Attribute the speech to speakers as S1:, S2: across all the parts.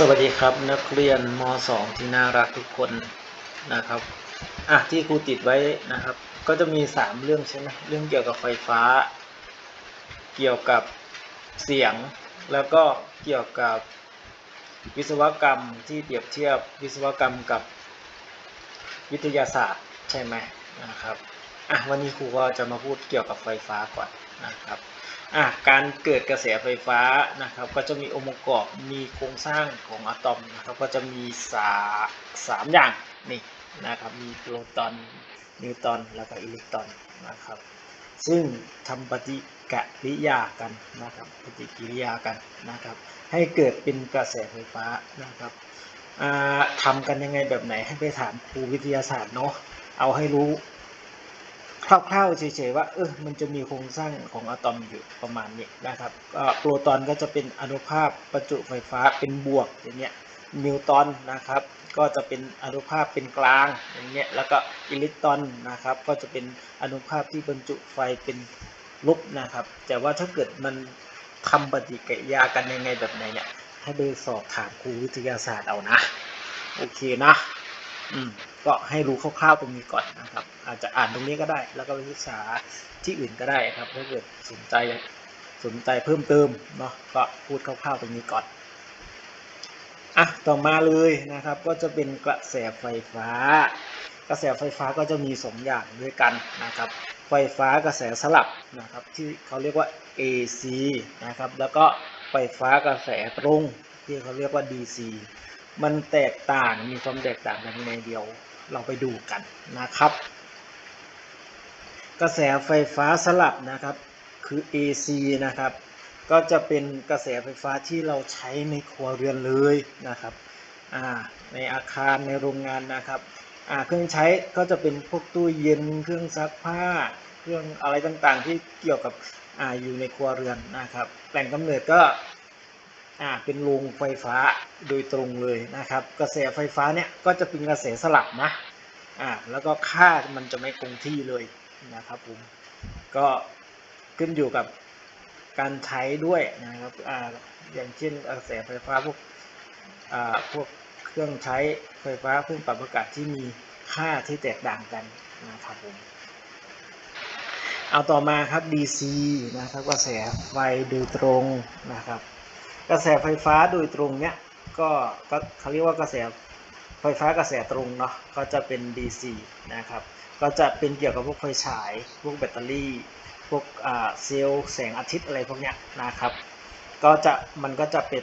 S1: สวัสดีครับนักเรียนม .2 ที่น่ารักทุกคนนะครับอะที่ครูติดไว้นะครับ ก็จะมี 3 เรื่องใช่ไหมเรื่องเกี่ยวกับไฟฟ้า เกี่ยวกับเสียง แล้วก็เกี่ยวกับวิศวกรรมที่เปรียบเทียบวิศวกรรมกับวิทยาศาสตร์ใช่ไหมนะครับอะวันนี้ครูก็จะมาพูดเกี่ยวกับไฟฟ้าก่อนนะครับ อะการเกิดกระแสไฟฟ้านะครับก็จะมีองค์ประกอบมีโครงสร้างของอะตอมนะครับก็จะมีสาสามอย่างนี่นะครับมีโปรตอนนิวตรอนแล้วก็อิเล็กตรอนนะครับซึ่งทำปฏิกิริยากันนะครับปฏิกิริยากันนะครับให้เกิดเป็นกระแสไฟฟ้านะครับอ่าทำกันยังไงแบบไหนให้ไปถามครูวิทยาศาสตร์เนาะเอาให้รู้ คร่าวๆเฉยๆว่าเออมันจะมีโครงสร้างของอะตอมอยู่ประมาณนี้นะครับก็โปรตอนก็จะเป็นอนุภาคประจุไฟฟ้าเป็นบวกอย่างเงี้ยนิวตอนนะครับ ก็จะเป็นอนุภาคเป็นกลางอย่างเงี้ยแล้วก็อิเล็กตรอนนะครับ ก็จะเป็นอนุภาคที่บรรจุไฟเป็นลบนะครับ แต่ว่าถ้าเกิดมันทำปฏิกิริยากันยังไงแบบไหนเนี่ยให้ไปสอบถามครูวิทยาศาสตร์เอานะ โอเคนะ ก็ให้รู้คร่าวๆตรงนี้ก่อนนะครับ อาจจะอ่านตรงนี้ก็ได้ แล้วก็ไปศึกษาที่อื่นก็ได้ครับถ้าเกิดสนใจสนใจเพิ่มเติมเนาะก็พูดคร่าวๆตรงนี้ก่อนอะต่อมาเลยนะครับก็จะเป็นกระแสไฟฟ้า กระแสไฟฟ้าก็จะมีสองอย่างด้วยกันนะครับ ไฟฟ้ากระแสสลับนะครับที่เขาเรียกว่า AC นะครับแล้วก็ไฟฟ้ากระแสตรงที่เขาเรียกว่า DC มันแตกต่างมีความแตกต่างกันยังไงเดียวเราไปดูกันนะครับ กระแสไฟฟ้าสลับนะครับคือ AC นะครับ ก็จะเป็นกระแสไฟฟ้าที่เราใช้ในครัวเรือนเลยนะครับในอาคารในโรงงานนะครับเครื่องใช้ก็จะเป็นพวกตู้เย็นเครื่องซักผ้า เครื่องอะไรต่างๆ ที่เกี่ยวกับออยู่ในครัวเรือนนะครับแหล่งกำเนิดก็ อ่าเป็นโรงไฟฟ้าโดยตรงเลยนะครับ กระแสไฟฟ้าเนี่ยก็จะเป็นกระแสสลับนะอ่าแล้วก็ค่ามันจะไม่คงที่เลยนะครับผมก็ขึ้นอยู่กับการใช้ด้วยนะครับอ่าอย่างเช่นกระแสไฟฟ้าพวกอ่าพวกเครื่องใช้ไฟฟ้าเครื่องปรับอากาศที่มีค่าที่แตกต่างกันนะครับผมเอาต่อมาครับ DC นะครับกระแสไฟโดยตรงนะครับ กระแสไฟฟ้าโดยตรงเนี้ยก็ก็เขาเรียกว่ากระแสไฟฟ้ากระแสตรงเนาะก็จะเป็น DC นะครับก็จะเป็นเกี่ยวกับพวกไฟฉาย พวกแบตเตอรี่ พวกเซลล์แสงอาทิตย์อะไรพวกเนี้ยนะครับ ก็จะมันก็จะเป็น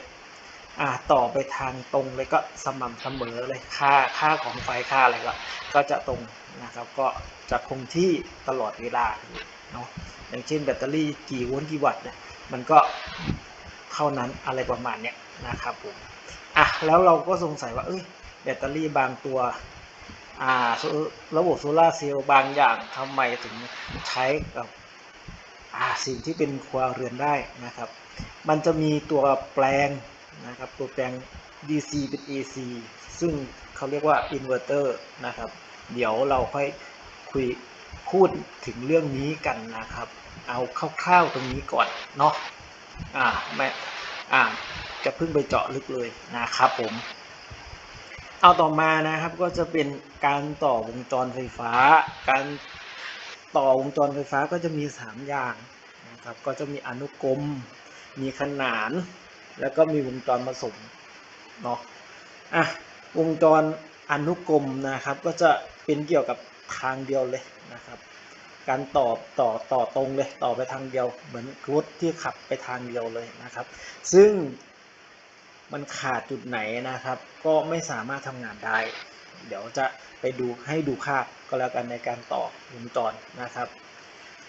S1: ต่อไปทางตรงเลยก็สม่ำเสมอเลยค่าค่าของไฟค่าอะไรก็ก็จะตรงนะครับก็จะคงที่ตลอดเวลาเนาะอย่างเช่นแบตเตอรี่กี่โวลต์กี่วัตต์เนี่ยมันก็ เท่านั้นอะไรประมาณเนี้ยนะครับผมอะแล้วเราก็สงสัยว่าเอ้ยแบตเตอรี่บางตัวอ่าระบบโซลาร์เซลล์บางอย่างทำไมถึงใช้กับอ่าสิ่งที่เป็นครัวเรือนได้นะครับ มันจะมีตัวแปลงนะครับตัวแปลง DC เป็น AC ซึ่งเขาเรียกว่าอินเวอร์เตอร์นะครับ เดี๋ยวเราค่อยคุยพูดถึงเรื่องนี้กันนะครับ เอาคร่าวๆตรงนี้ก่อนเนาะ อ่าไม่อ่าจะพึ่งไปเจาะลึกเลยนะครับผม เอาต่อมานะครับก็จะเป็นการต่อวงจรไฟฟ้า การต่อวงจรไฟฟ้าก็จะมี 3 อย่างนะครับก็จะมีอนุกรม มีขนาน แล้วก็มีวงจรผสมเนาะอะวงจรอนุกรมนะครับ ก็จะเป็นเกี่ยวกับทางเดียวเลยนะครับ การต่อต่อต่อตรงเลยต่อไปทางเดียว เหมือนรถที่ขับไปทางเดียวเลยนะครับ ซึ่งมันขาดจุดไหนนะครับ ก็ไม่สามารถทำงานได้ เดี๋ยวจะไปดูให้ดูภาพก็แล้วกันในการต่อวงจรนะครับ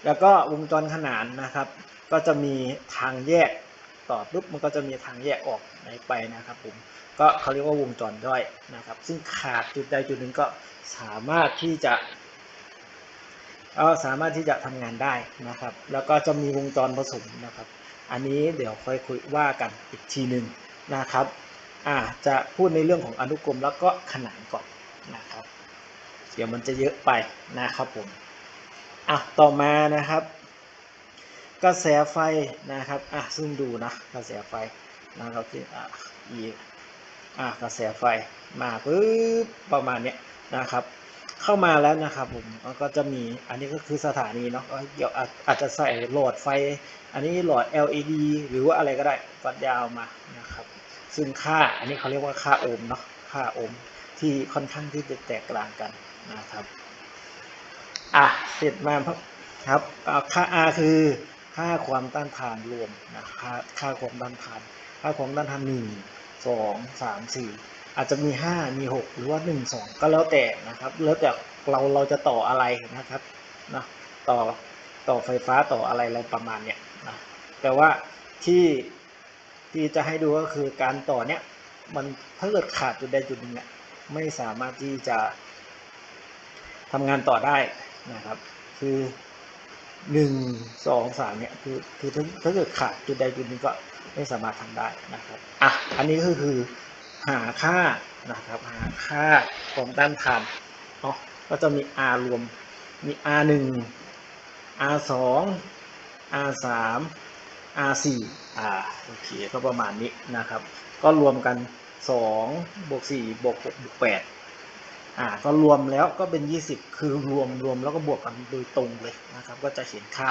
S1: แล้วก็วงจรขนานนะครับ ก็จะมีทางแยกต่อปุ๊บมันก็จะมีทางแยกออกไหนไปนะครับผมก็เขาเรียกว่าวงจรย่อยนะครับ ซึ่งขาดจุดใดจุดหนึ่งก็สามารถที่จะ ก็สามารถที่จะทำงานได้นะครับ แล้วก็จะมีวงจรผสมนะครับ อันนี้เดี๋ยวค่อยคุยว่ากันอีกทีหนึ่งนะครับอ่าจะพูดในเรื่องของอนุกรมแล้วก็ขนานก่อนนะครับ เดี๋ยวมันจะเยอะไปนะครับผมอะต่อมานะครับ กระแสไฟนะครับอะซึ่งดูนะกระแสไฟนะครับที่อะ e อ่ากระแสไฟมาปุ๊บประมาณเนี้ยนะครับ เข้ามาแล้วนะครับผมแล้วก็จะมีอันนี้ก็คือสถานีเนาะก็เดี๋ยวอาจจะใส่หลอดไฟ อันนี้หลอด LED หรือว่าอะไรก็ได้ฟัดยาวมานะครับซึ่งค่าอันนี้เขาเรียกว่าค่าโอห์มเนาะค่าโอห์มที่ค่อนข้างที่จะแตกต่างกันนะครับอะเสร็จมาครับค่าค่า R คือค่าความต้านทานรวมนะค่าค่าความต้านทาน ค่าความต้านทานหนึ่งสองสามสี่ อาจจะมีห้ามีหกหรือว่าหนึ่งสองก็แล้วแต่นะครับ แล้วแต่เราเราจะต่ออะไรนะครับนะต่อต่อไฟฟ้าต่ออะไรเราประมาณเนี้ยนะแต่ว่าที่ที่จะให้ดูก็คือการต่อเนี้ยมันถ้าเกิดขาดจุดใดจุดหนึ่งเนี่ยไม่สามารถที่จะทำงานต่อได้นะครับ คือหนึ่งสองสามเนี่ยคือคือถ้าถ้าเกิดขาดจุดใดจุดหนึ่งก็ไม่สามารถทำได้นะครับอะอันนี้ก็คือ หาค่านะครับหาค่าความต้านทานเนาะก็จะมี R รวมมี R หนึ่ง R สอง R สาม R สี่อ่าโอเคก็ประมาณนี้นะครับ ก็รวมกันสองบวกสี่บวกหกบวกแปดอ่าก็รวมแล้วก็เป็น 20 คือรวมรวมแล้วก็บวกกันโดยตรงเลยนะครับ ก็จะเห็นค่า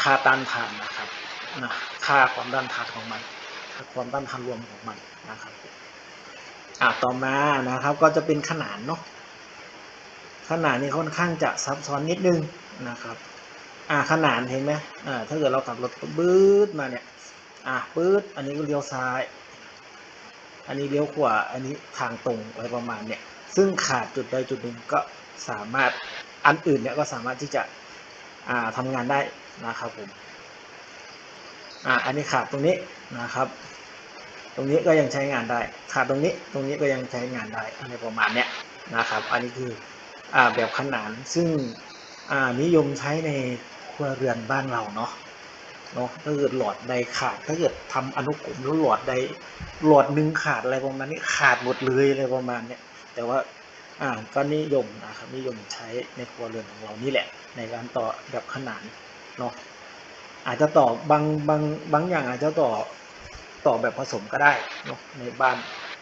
S1: ค่าต้านทานนะครับนะค่าความต้านทานของมัน ความต้านทานรวมของมันนะครับ อ่าต่อมานะครับก็จะเป็นขนาดเนาะขนาดนี้ค่อนข้างจะซับซ้อนนิดนึงนะครับอ่าขนาดเห็นไหมอ่าถ้าเกิดเราขับรถปื๊ดมาเนี่ยอ่าปื๊ดอันนี้ก็เลี้ยวซ้าย อันนี้เลี้ยวขวาอันนี้ทางตรงอะไรประมาณเนี่ยซึ่งขาดจุดใดจุดหนึ่งก็สามารถอันอื่นเนี่ยก็สามารถที่จะอ่าทำงานได้นะครับผมอ่าอันนี้ขาดตรงนี้นะครับ ตรงนี้ก็ยังใช้งานได้ขาดตรงนี้ตรงนี้ก็ยังใช้งานได้อะไรประมาณเนี้ยนะครับ อันนี้คืออ่าแบบขนานซึ่งอ่านิยมใช้ในครัวเรือนบ้านเราเนาะเนาะถ้าเกิดหลอดใดขาดถ้าเกิดทำอนุกรมแล้วหลอดใดหลอดหนึ่งขาดอะไรประมาณนี้ขาดหมดเลยอะไรประมาณเนี้ยแต่ว่าอ่าก็นิยมนะครับนิยมใช้ในครัวเรือนของเรานี่แหละ ในการต่อแบบขนานเนาะอาจจะต่อบางบางบางอย่างอาจจะต่อ ต่อแบบผสมก็ได้เนาะในบ้าน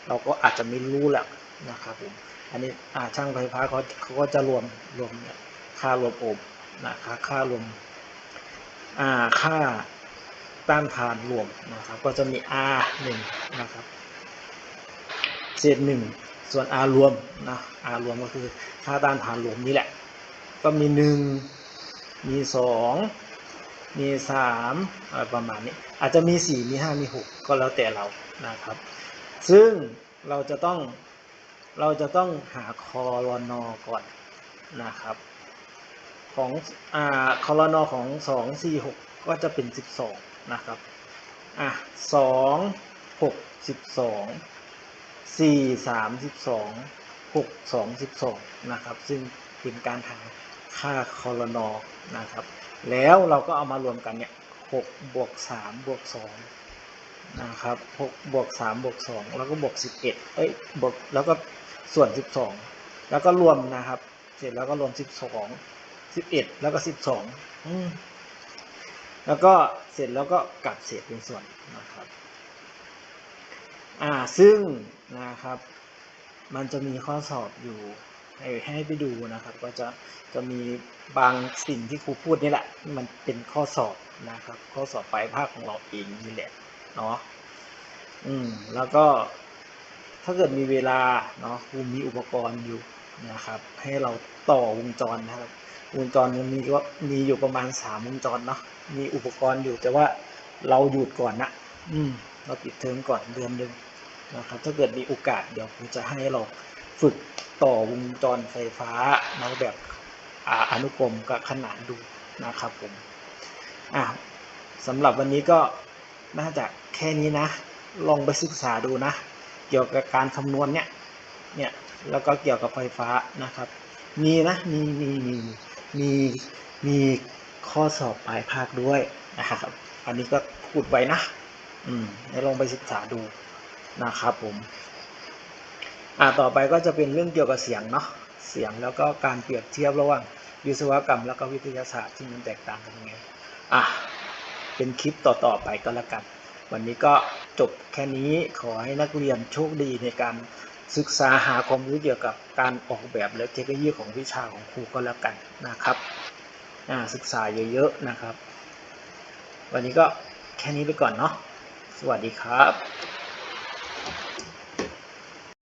S1: เราก็อาจจะไม่รู้แหละนะครับผมอันนี้อาช่างไฟฟ้าเขาเขาก็จะรวมรวมเนี่ยค่ารวมโอมนะครับค่ารวมอ่าค่าต้านทานรวมนะครับ ก็จะมี R 1นะครับเศษหนึ่งส่วน R รวมนะ R รวมก็คือค่าต้านทานรวมนี่แหละ ก็มีหนึ่งมีสอง มีสามประมาณนี้อาจจะมีสี่มีห้ามีหกก็แล้วแต่เรานะครับ ซึ่งเราจะต้องเราจะต้องหาคอรนอก่อนนะครับของอ่าคอรนอของสองสี่หกก็จะเป็นสิบสองนะครับอะสองหกสิบสองสี่สามสิบสองหกสองสิบสองนะครับ ซึ่งเป็นการหา ค่าคอรนอนะครับ แล้วเราก็เอามารวมกันเนี่ยหกบวกสามบวกสองนะครับหกบวกสามบวกสองแล้วก็บวกสิบเอ็ดเอ้ยบวกแล้วก็ส่วนสิบสองแล้วก็รวมนะครับ เสร็จแล้วก็รวมสิบสองสิบเอ็ดแล้วก็สิบสองแล้วก็เสร็จแล้วก็กลับเศษเป็นส่วนนะครับ อ่าซึ่งนะครับ มันจะมีข้อสอบอยู่ ให้ให้ไปดูนะครับ ก็จะจะมีบางสิ่งที่ครูพูดนี่แหละ มันเป็นข้อสอบนะครับ ข้อสอบปลายภาคของเราเองนี่แหละเนาะอืมแล้วก็ถ้าเกิดมีเวลาเนาะครูมีอุปกรณ์อยู่นะครับ ให้เราต่อวงจรนะครับ วงจรมันมีก็มีอยู่ประมาณสามวงจรเนาะมีอุปกรณ์อยู่แต่ว่าเราหยุดก่อนนะอืม เราปิดเทอมก่อนเดือนหนึ่งนะครับ ถ้าเกิดมีโอกาสเดี๋ยวครูจะให้เรา ฝึกต่อวงจรไฟฟ้าในแบบออนุกรมกับขนานดูนะครับผมอ่าสำหรับวันนี้ก็น่าจะแค่นี้นะ ลองไปศึกษาดูนะ เกี่ยวกับการคำนวณเนี่ยเนี่ยแล้วก็เกี่ยวกับไฟฟ้านะครับ มีนะมีมีมีมีมีข้อสอบปลายภาคด้วยนะครับ อันนี้ก็พูดไว้นะ อืมให้ลองไปศึกษาดูนะครับผม อ่าต่อไปก็จะเป็นเรื่องเกี่ยวกับเสียงเนาะเสียงแล้วก็การเปรียบเทียบระหว่างวิศวกรรมแล้วก็วิทยาศาสตร์ที่มันแตกต่างกันยังไงอะเป็นคลิปต่อๆไปก็แล้วกัน วันนี้ก็จบแค่นี้ขอให้นักเรียนโชคดีในการศึกษาหาความรู้เกี่ยวกับการออกแบบและเทคโนโลยีของวิชาของครูก็แล้วกันนะครับอ่าศึกษาเยอะๆนะครับ วันนี้ก็แค่นี้ไปก่อนเนาะสวัสดีครับ